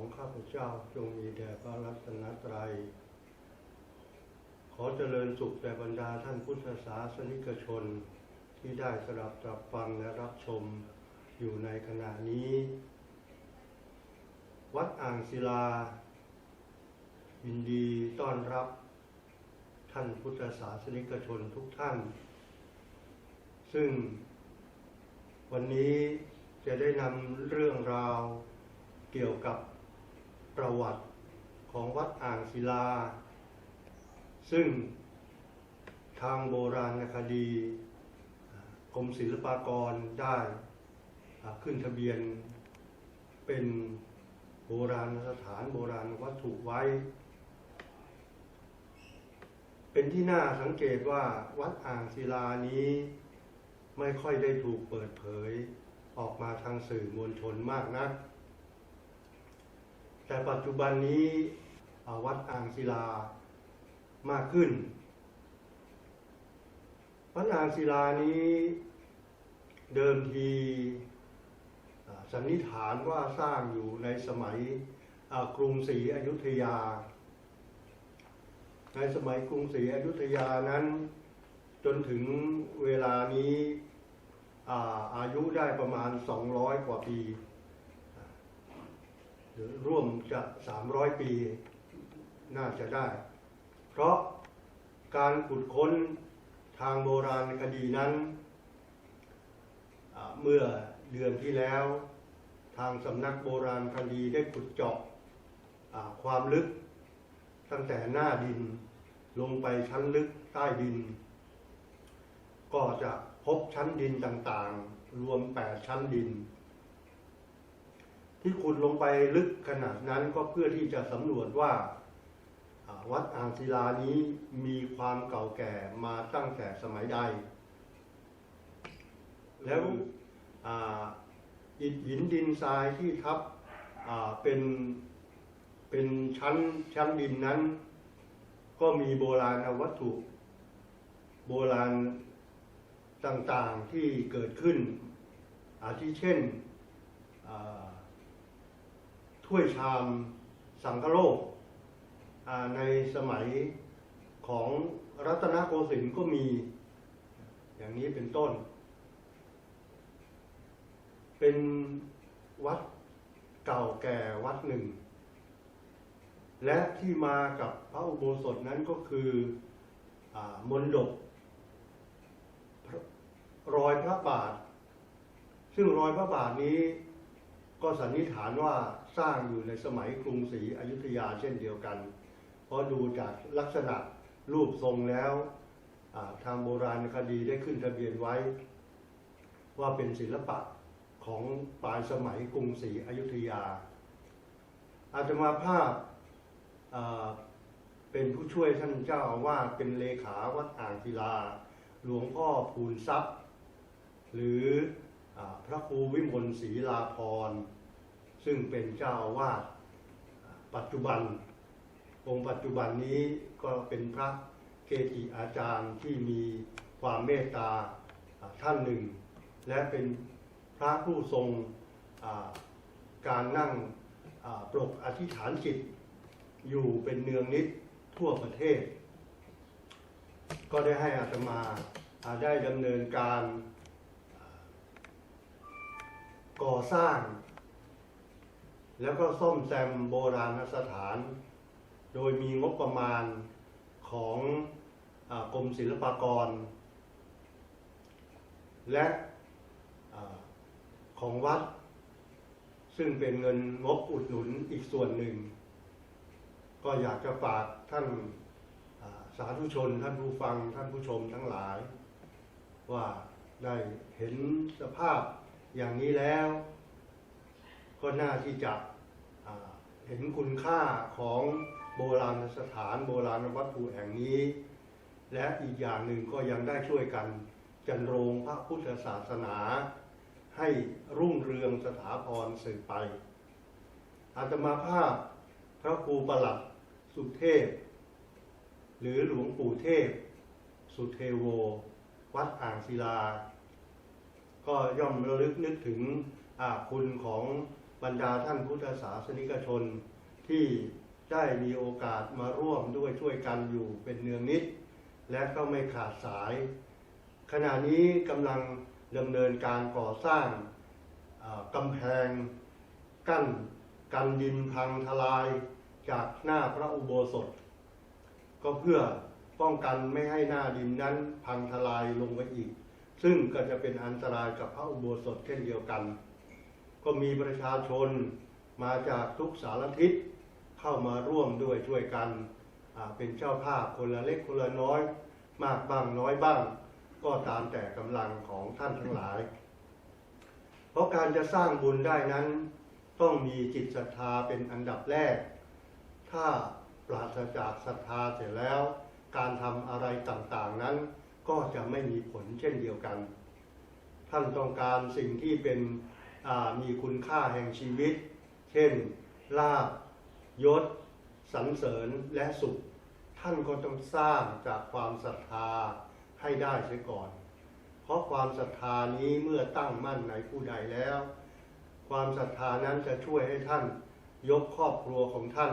ของข้าพเจ้าจงมีแด่พระรัตนตรัย ขอเจริญสุขแด่บรรดาท่านพุทธศาสนิกชน ที่ได้สดับตรับฟังและรับชมอยู่ในขณะนี้ วัดอ่างศิลา ยินดีต้อนรับ ท่านพุทธศาสนิกชนทุกท่าน ซึ่งวันนี้จะได้นำเรื่องราวเกี่ยวกับ ประวัติของวัดอ่างศิลา ซึ่งทางโบราณคดีกรมศิลปากรได้ขึ้นทะเบียนเป็นโบราณสถานโบราณวัตถุไว้ เป็นที่น่าสังเกตว่าวัดอ่างศิลานี้ไม่ค่อยได้ถูกเปิดเผยออกมาทางสื่อมวลชนมากนัก แต่ปัจจุบันนี้วัดอ่างศิลามากขึ้น วัดอ่างศิลานี้เดิมทีสันนิษฐานว่าสร้างอยู่ในสมัยกรุงศรีอยุธยา ในสมัยกรุงศรีอยุธยานั้น จนถึงเวลานี้อาอายุได้ประมาณ 200 กว่าปี หรือร่วมจะ300ปีน่าจะได้ เพราะการขุดค้นทางโบราณคดีนั้น เมื่อเดือนที่แล้ว ทางสำนักโบราณคดีได้ขุดเจาะความลึก ตั้งแต่หน้าดินลงไปชั้นลึกใต้ดิน ก็จะพบชั้นดินต่างๆ รวม 8 ชั้นดิน ที่ขุดลงไปลึกขนาดนั้นก็เพื่อที่จะสำรวจว่าวัดอ่างศิลานี้มีความเก่าแก่มาตั้งแต่สมัยใด แล้วอิฐหินดินทรายที่ทับเป็นเป็นชั้นชั้นดินนั้น ก็มีโบราณวัตถุ โบราณต่างๆที่เกิดขึ้นอาทิเช่นอ ถ้วยชามสังคโลกในสมัยของรัตนโกสินทร์ก็มีอย่างนี้เป็นต้น เป็นวัดเก่าแก่วัดหนึ่ง และที่มากับพระอุโบสถนั้นก็คืออมนดบพระรอยพระบาท ซึ่งรอยพระบาทนี้ ก็สันนิษฐานว่าสร้างอยู่ในสมัยกรุงศรีอยุธยาเช่นเดียวกัน เพราะดูจากลักษณะรูปทรงแล้วทางโบราณคดีได้ขึ้นทะเบียนไว้ ว่าเป็นศิลปะของปลายสมัยกรุงศรีอยุธยา อาตมาภาพเป็นผู้ช่วยท่านเจ้าอาวาสเป็นเลขาวัดอ่างศิลา หลวงพ่อภูนทรัพย์ หรือ พระครูวิมลศรีลาภรณ์ซึ่งเป็นเจ้าวาสอ่าปัจจุบัน องค์ปัจจุบันนี้ก็เป็นพระเกจิอาจารย์ที่มีความเมตตาท่านหนึ่ง และเป็นพระผู้ทรงการนั่งปรกอธิษฐานจิต อยู่เป็นเนืองนิดทั่วประเทศ ก็ได้ให้อาตมาได้ดำเนินการ ก่อสร้าง แล้วก็ซ่อมแซมโบราณสถาน โดยมีงบประมาณของอกรมศิลปากร และอของวัด ซึ่งเป็นเงินงบอุดหนุนอีกส่วนหนึ่ง ก็อยากจะฝากท่านอ่าสาธุชน ท่านผู้ฟังท่านผู้ชมทั้งหลาย ว่าได้เห็นสภาพ อย่างนี้แล้ว ก็น่าที่จะเห็นคุณค่าของโบราณสถานโบราณวัตถุแห่งนี้ และอีกอย่างหนึ่งก็ยังได้ช่วยกันจันโรงพระพุทธศาสนา ให้รุ่งเรืองสถาพรสืบไป อาตมาภาพพระครูประหลัดสุเทพ หรือหลวงปู่เทพ สุเทโว วัดอ่างศิลา ก็ย่อมระลึกนึกถึงอาคุณของบรรดาท่านพุทธศาสนิกชน ที่ได้มีโอกาสมาร่วมด้วยช่วยกันอยู่เป็นเนืองนิด และก็ไม่ขาดสาย ขณะนี้กำลังดำเนินการก่อสร้างกำแพง กั้นกันดินพังทลายจากหน้าพระอุโบสถ ก็เพื่อป้องกันไม่ให้หน้าดินนั้นพังทลายลงไปอีก ซึ่งก็จะเป็นอันตรายกับพระอุโบสถเช่นเดียวกัน ก็มีประชาชนมาจากทุกสารทิศเข้ามาร่วมด้วยช่วยกันเป็นเจ้าภาพคนละเล็กคนละน้อย มากบ้างน้อยบ้าง ก็ตามแต่กำลังของท่านทั้งหลาย เพราะการจะสร้างบุญได้นั้น ต้องมีจิตศรัทธาเป็นอันดับแรก ถ้าปราศจากศรัทธาเสร็จแล้ว การทำอะไรต่างๆนั้น ก็จะไม่มีผลเช่นเดียวกัน ท่านต้องการสิ่งที่เป็นมีคุณค่าแห่งชีวิต เช่นลาบยศสรรเสริญและสุข ท่านก็ต้องสร้างจากความศรัทธาให้ได้เสียก่อน เพราะความศรัทธานี้เมื่อตั้งมั่นในผู้ใดแล้ว ความศรัทธานั้นจะช่วยให้ท่าน ยกครอบครัวของท่าน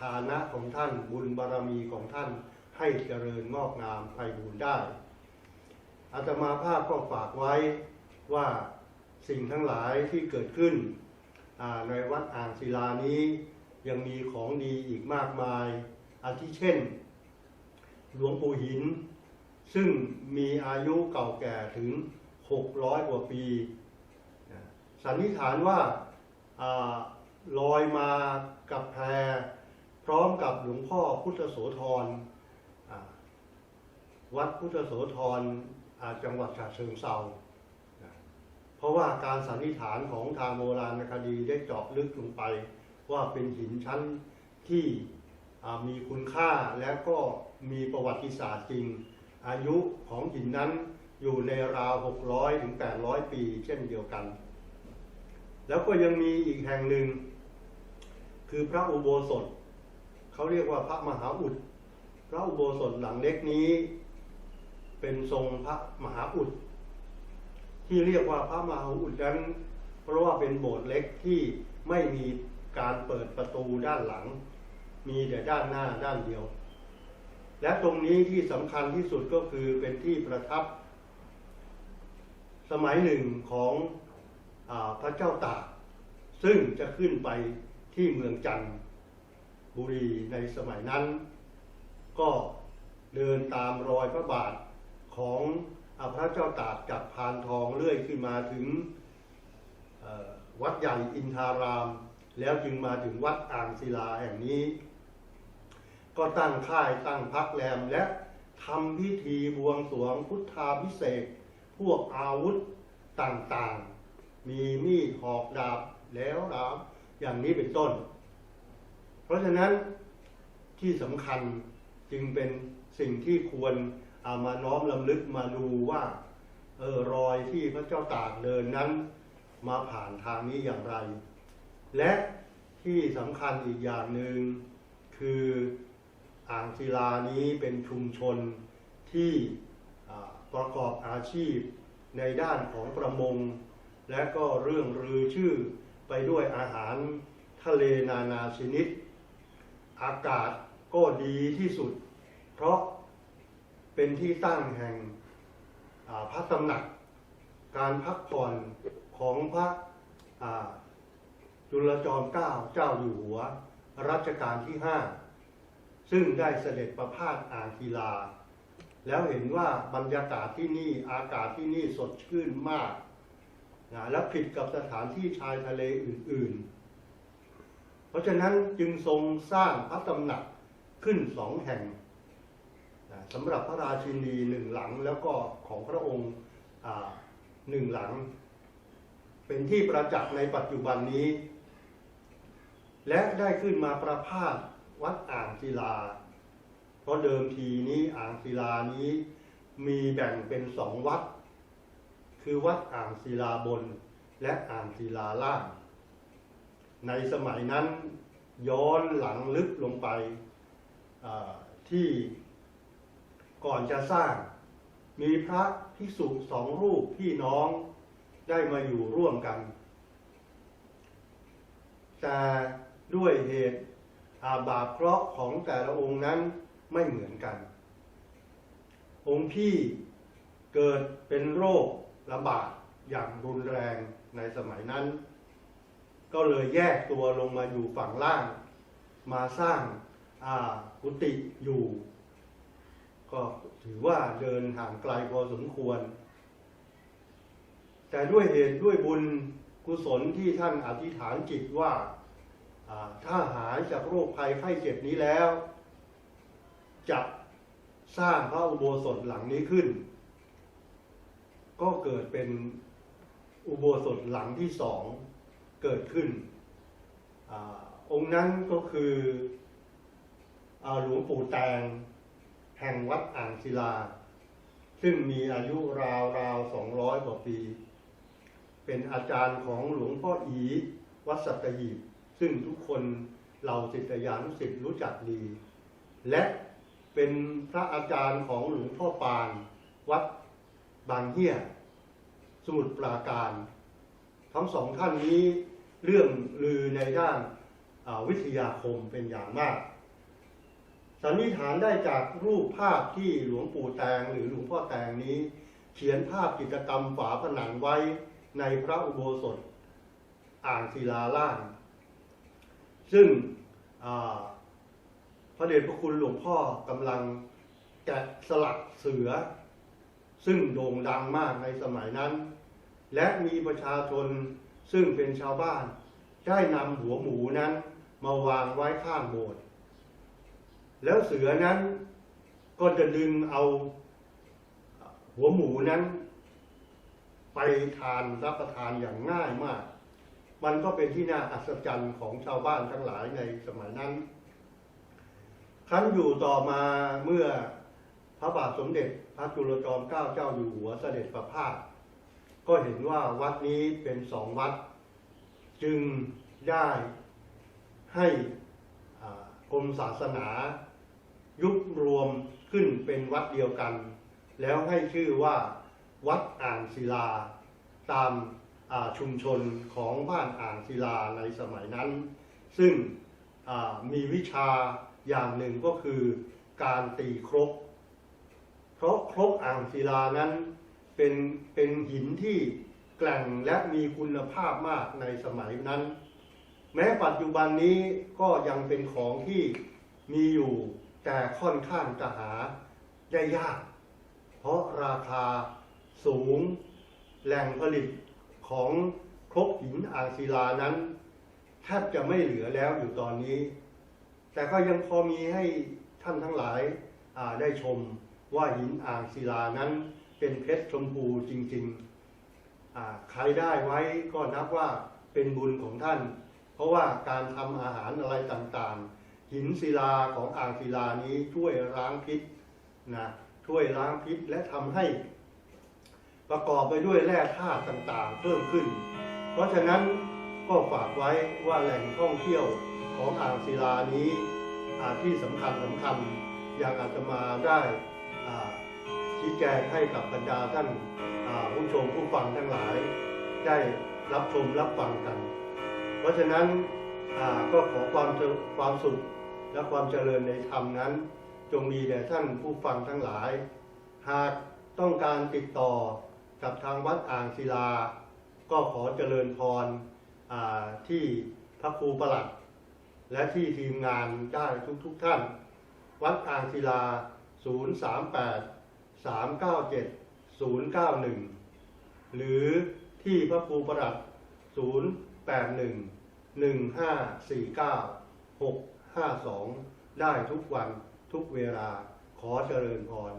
ฐานะของท่านบุญบารมีของท่านให้เจริญงอกงามไพบูรย์ได้ อาตมาภาพก็ฝากไว้ว่าสิ่งทั้งหลายที่เกิดขึ้นในวัดอ่างศิลานี้ยังมีของดีอีกมากมาย อาทิเช่น หลวงปู่หิน ซึ่งมีอายุเก่าแก่ถึง 600 กว่าปี สันนิษฐานว่าลอยมากับแพรพร้อมกับหลวงพ่อพุทธโสธรวัดพุทธโสธร จังหวัดฉะเชิงเซาเพราะว่าการสันนิษฐานของทางโบราณคดีได้เจาะลึกลงไป ว่าเป็นหินชั้นที่มีคุณค่าและก็มีประวัติศาสตร์จริง อายุของหินนั้นอยู่ในราว 600 ถึง 800 ปีเช่นเดียวกัน แล้วก็ยังมีอีกแห่งหนึ่ง คือพระอุโบสถ เขาเรียกว่าพระมหาอุด พระอุโบสถหลังเล็กนี้ เป็นทรงพระมหาอุด ที่เรียกว่าพระมหาอุดนั้น เพราะว่าเป็นโบสถ์เล็กที่ไม่มีการเปิดประตูด้านหลัง มีแต่ด้านหน้าด้านเดียว และตรงนี้ที่สำคัญที่สุดก็คือเป็นที่ประทับ สมัยหนึ่งของอพระเจ้าตาก ซึ่งจะขึ้นไปที่เมืองจันทบุรีในสมัยนั้น ก็เดินตามรอยพระบาท ของอาพระเจ้าตากจากพานทองเลื่อยขึ้นมาถึงวัดใหญ่อินทาราม แล้วจึงมาถึงวัดอ่างศิลาแห่งนี้ ก็ตั้งค่ายตั้งพักแรมและทำพิธีบวงสรวงพุทธาพิเศษพวกอาวุธต่างๆ มีมีดหอกดาบแล้วดาบอย่างนี้เป็นต้น เพราะฉะนั้นที่สำคัญจึงเป็นสิ่งที่ควร เอามาน้อมลำลึกมาดูว่าเออรอยที่พระเจ้าตากเดินนั้น มาผ่านทางนี้อย่างไร และที่สำคัญอีกอย่างหนึ่งคืออ่างศิลานี้เป็นชุมชนที่ประกอบอาชีพในด้านของประมง และก็เรื่องรือชื่อไปด้วยอาหารทะเลนานาชนิด อากาศก็ดีที่สุด เพราะ เป็นที่ตั้งแห่งพระตำหนัก การพักผ่อนของพระจุลจอมเกล้าเจ้าอยู่หัว รัชกาลที่ห้าซึ่งได้เสด็จประพาสอ่างศิลาแล้วเห็นว่าบรรยากาศที่นี่อากาศที่นี่สดชื่นมากนะและผิดกับสถานที่ชายทะเลอื่น ๆ เพราะฉะนั้นจึงทรงสร้างพระตำหนักขึ้นสองแห่ง สำหรับพระราชินีหนึ่งหลังแล้วก็ของพระองค์หนึ่งหลัง เป็นที่ประจักษ์ในปัจจุบันนี้ และได้ขึ้นมาประพาสวัดอ่างศิลา เพราะเดิมทีนี้อ่างศิลานี้มีแบ่งเป็นสองวัด คือวัดอ่างศิลาบนและอ่างศิลาล่าง ในสมัยนั้นย้อนหลังลึกลงไปที่ ก่อนจะสร้าง มีพระภิกษุสองรูปพี่น้องได้มาอยู่ร่วมกัน แต่ด้วยเหตุอาบาปเคราะห์ของแต่ละองค์นั้นไม่เหมือนกัน องค์พี่เกิดเป็นโรคระบาดอย่างรุนแรงในสมัยนั้น ก็เลยแยกตัวลงมาอยู่ฝั่งล่าง มาสร้างอากุฏิอยู่ ก็ถือว่าเดินห่างไกลพอสมควร แต่ด้วยเหตุด้วยบุญกุศลที่ท่านอธิษฐานจิตว่าถ้าหายจากโรคภัยไข้เจ็บนี้แล้ว จะสร้างพระอุโบสถหลังนี้ขึ้น ก็เกิดเป็นอุโบสถหลังที่สองเกิดขึ้นอองค์นั้นก็คืออหลวงปู่แตง แห่งวัดอ่างศิลา ซึ่งมีอายุราวราวสองร้อยกว่าปี เป็นอาจารย์ของหลวงพ่ออีวัดสัตหีบซึ่งทุกคนเหล่าศิษยานุศิษย์รู้จักดี และเป็นพระอาจารย์ของหลวงพ่อปาน วัดบางเฮียสมุทรปราการ ทั้งสองท่านนี้เรื่องลือในด้านวิทยาคมเป็นอย่างมาก สันนิษฐานได้จากรูปภาพที่หลวงปู่แตงหรือหลวงพ่อแตงนี้ เขียนภาพกิจกรรมฝาผนังไว้ในพระอุโบสถอ่างศิลาล่าง ซึ่งพระเดชพระคุณหลวงพ่อกำลังแกะสลักเสือ ซึ่งโด่งดังมากในสมัยนั้น และมีประชาชนซึ่งเป็นชาวบ้าน ได้นำหัวหมูนั้นมาวางไว้ข้างโบสถ์ แล้วเสือนั้นก็จะดึงเอาหัวหมูนั้น ไปทานรับประทานอย่างง่ายมาก มันก็เป็นที่น่าอัศจรรย์ของชาวบ้านทั้งหลายในสมัยนั้น ครั้นอยู่ต่อมาเมื่อพระบาทสมเด็จพระจุลจอมเกล้าเจ้าอยู่หัวเสด็จประพาสก็เห็นว่าวัดนี้เป็นสองวัด จึงได้ให้กรมศาสนา ยุบรวมขึ้นเป็นวัดเดียวกัน แล้วให้ชื่อว่าวัดอ่างศิลา ตามาชุมชนของบ้านอ่างศิลาในสมัยนั้น ซึ่งมีวิชาอย่างหนึ่งก็คือการตีครก เพราะครกอ่างศิลานั้นเป็นเป็นหินที่แกร่งและมีคุณภาพมากในสมัยนั้น แม้ปัจจุบันนี้ก็ยังเป็นของที่มีอยู่ แต่ค่อนข้างจะหาได้ยาก เพราะราคาสูงแหล่งผลิตของครกหินอ่างศิลานั้นแทบจะไม่เหลือแล้วอยู่ตอนนี้ แต่ก็ยังพอมีให้ท่านทั้งหลายาได้ชมว่าหินอ่างศิลานั้นเป็นเพชรชมพูจริงๆใครได้ไว้ก็นับว่าเป็นบุญของท่าน เพราะว่าการทำอาหารอะไรต่างๆ หินศิลาของอ่างศิลานี้ช่วยล้างพิษนะช่วยล้างพิษและทำให้ ประกอบไปด้วยแร่ธาตุต่างๆ เพิ่มขึ้น เพราะฉะนั้นก็ฝากไว้ว่าแหล่งท่องเที่ยวของอ่างศิลานี้อาที่สำคัญสำคัญอย่างอาตมาได้ชี้แจงให้กับบรรดาท่านผู้ชมผู้ฟังทั้งหลาย ได้รับชมรับฟังกัน เพราะฉะนั้นก็ขอความความสุข และความเจริญในธรรมนั้น จงมีแด่ท่านผู้ฟังทั้งหลาย หากต้องการติดต่อกับทางวัดอ่างศิลา ก็ขอเจริญพรที่พระครูประหลัด และที่ทีมงานได้ทุกๆทท่าน วัดอ่างศิลา 038 397 091 หรือที่พระครูประหลัด 081 1549 52 ได้ทุกวันทุกเวลาขอเจริญพร